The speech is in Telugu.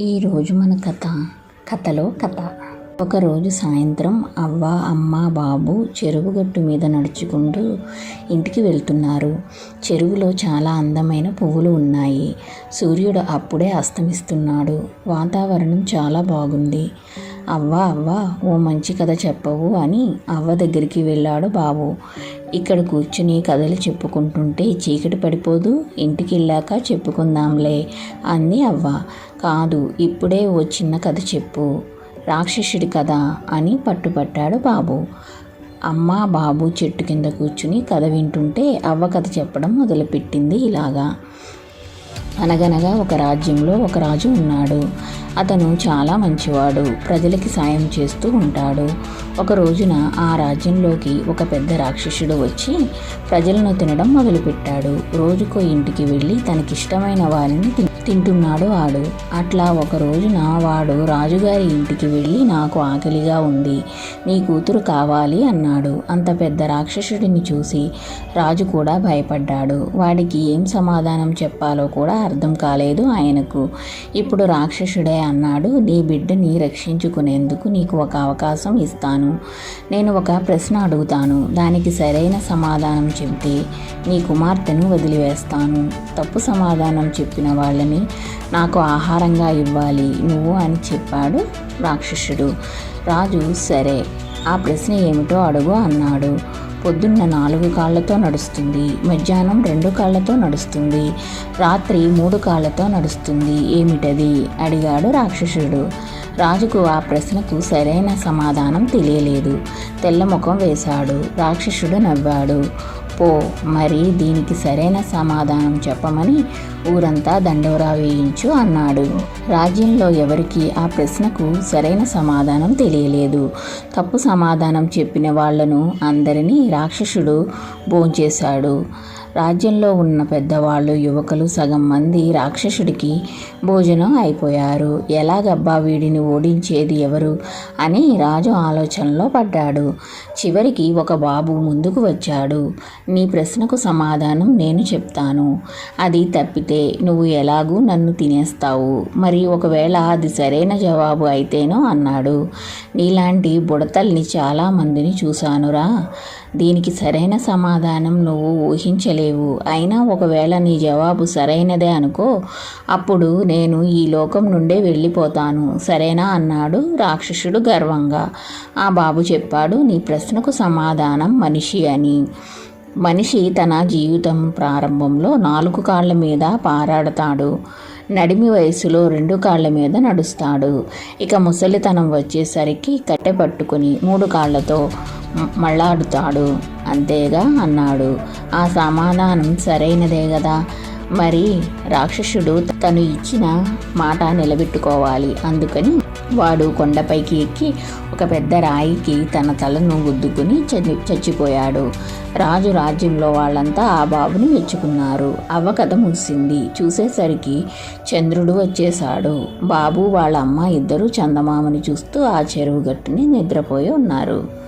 ఈరోజు మన కథ కథలో కథ. ఒకరోజు సాయంత్రం అవ్వ అమ్మ బాబు చెరువు గట్టు మీద నడుచుకుంటూ ఇంటికి వెళ్తున్నారు. చెరువులో చాలా అందమైన పువ్వులు ఉన్నాయి. సూర్యుడు అప్పుడే అస్తమిస్తున్నాడు. వాతావరణం చాలా బాగుంది. అవ్వ అవ్వ ఓ మంచి కథ చెప్పవు అని అవ్వ దగ్గరికి వెళ్ళాడు బాబు. ఇక్కడ కూర్చుని కథలు చెప్పుకుంటుంటే చీకటి పడిపోదు ఇంటికి వెళ్ళాక చెప్పుకుందాంలే అంది అవ్వ. కాదు ఇప్పుడే ఓ చిన్న కథ చెప్పు రాక్షసుడి కథ అని పట్టుపట్టాడు బాబు. అమ్మ బాబు చెట్టు కింద కూర్చుని కథ వింటుంటే అవ్వ కథ చెప్పడం మొదలుపెట్టింది ఇలాగా. అనగనగా ఒక రాజ్యంలో ఒక రాజు ఉన్నాడు. అతను చాలా మంచివాడు ప్రజలకి సాయం చేస్తూ ఉంటాడు. ఒక రోజున ఆ రాజ్యంలోకి ఒక పెద్ద రాక్షసుడు వచ్చి ప్రజలను తినడం మొదలుపెట్టాడు. రోజుకో ఇంటికి వెళ్ళి తనకిష్టమైన వారిని తి- తింటున్నాడు వాడు అట్లా ఒక రోజున వాడు రాజుగారి ఇంటికి వెళ్ళి నాకు ఆకలిగా ఉంది నీ కూతురు కావాలి అన్నాడు. అంత పెద్ద రాక్షసుడిని చూసి రాజు కూడా భయపడ్డాడు. వాడికి ఏం సమాధానం చెప్పాలో కూడా అర్థం కాలేదు ఆయనకు. ఇప్పుడు రాక్షసుడే అన్నాడు. నీ బిడ్డని రక్షించుకునేందుకు నీకు ఒక అవకాశం ఇస్తాను. నేను ఒక ప్రశ్న అడుగుతాను. దానికి సరైన సమాధానం చెబితే నీ కుమార్తెను వదిలివేస్తాను. తప్పు సమాధానం చెప్పిన వాళ్ళని నాకు ఆహారంగా ఇవ్వాలి నువ్వు అని చెప్పాడు రాక్షసుడు. రాజు సరే ఆ ప్రశ్న ఏమిటో అడుగు అన్నాడు. పొద్దున్న నాలుగు కాళ్ళతో నడుస్తుంది. మధ్యాహ్నం రెండు కాళ్ళతో నడుస్తుంది. రాత్రి మూడు కాళ్ళతో నడుస్తుంది. ఏమిటది? అడిగాడు రాక్షసుడు. రాజుకు ఆ ప్రశ్నకు సరైన సమాధానం తెలియలేదు. తెల్ల ముఖం వేశాడు. రాక్షసుడు నవ్వాడు. పో మరి దీనికి సరైన సమాధానం చెప్పమని ఊరంతా దండోరా వేయించు అన్నాడు. రాజ్యంలో ఎవరికి ఆ ప్రశ్నకు సరైన సమాధానం తెలియలేదు. తప్పు సమాధానం చెప్పిన వాళ్ళను అందరినీ రాక్షసుడు భోంచేశాడు. రాజ్యంలో ఉన్న పెద్దవాళ్ళు యువకులు సగం మంది రాక్షసుడికి భోజనం అయిపోయారు. ఎలాగబ్బా వీడిని ఓడించేది ఎవరు అని రాజు ఆలోచనలో పడ్డాడు. చివరికి ఒక బాబు ముందుకు వచ్చాడు. నీ ప్రశ్నకు సమాధానం నేను చెప్తాను. అది తప్పితే నువ్వు ఎలాగూ నన్ను తినేస్తావు. మరి ఒకవేళ అది సరైన జవాబు అయితేనో అన్నాడు. నీలాంటి బుడతల్ని చాలామందిని చూశానురా. దీనికి సరైన సమాధానం నువ్వు ఊహించలే ఊహించలేవు అయినా ఒకవేళ నీ జవాబు సరైనదే అనుకో అప్పుడు నేను ఈ లోకం నుండే వెళ్ళిపోతాను. సరేనా? అన్నాడు రాక్షసుడు గర్వంగా. ఆ బాబు చెప్పాడు నీ ప్రశ్నకు సమాధానం మనిషి అని. మనిషి తన జీవితం ప్రారంభంలో నాలుగు కాళ్ళ మీద పారాడతాడు. నడిమి వయసులో రెండు కాళ్ళ మీద నడుస్తాడు. ఇక ముసలితనం వచ్చేసరికి కట్టె పట్టుకుని మూడు కాళ్ళతో మళ్ళాడుతాడు. అంతేగా అన్నాడు. ఆ సమాధానం సరైనదే కదా మరి రాక్షసుడు తను ఇచ్చిన మాట నిలబెట్టుకోవాలి. అందుకని వాడు కొండపైకి ఎక్కి ఒక పెద్ద రాయికి తన తలను గుద్దుకుని చచ్చిపోయాడు. రాజు రాజ్యంలో వాళ్ళంతా ఆ బాబుని మెచ్చుకున్నారు. అవ్వ కథ ముగిసింది. చూసేసరికి చంద్రుడు వచ్చేశాడు. బాబు వాళ్ళ అమ్మ ఇద్దరు చందమామని చూస్తూ ఆ చెరువు గట్టుని నిద్రపోయి ఉన్నారు.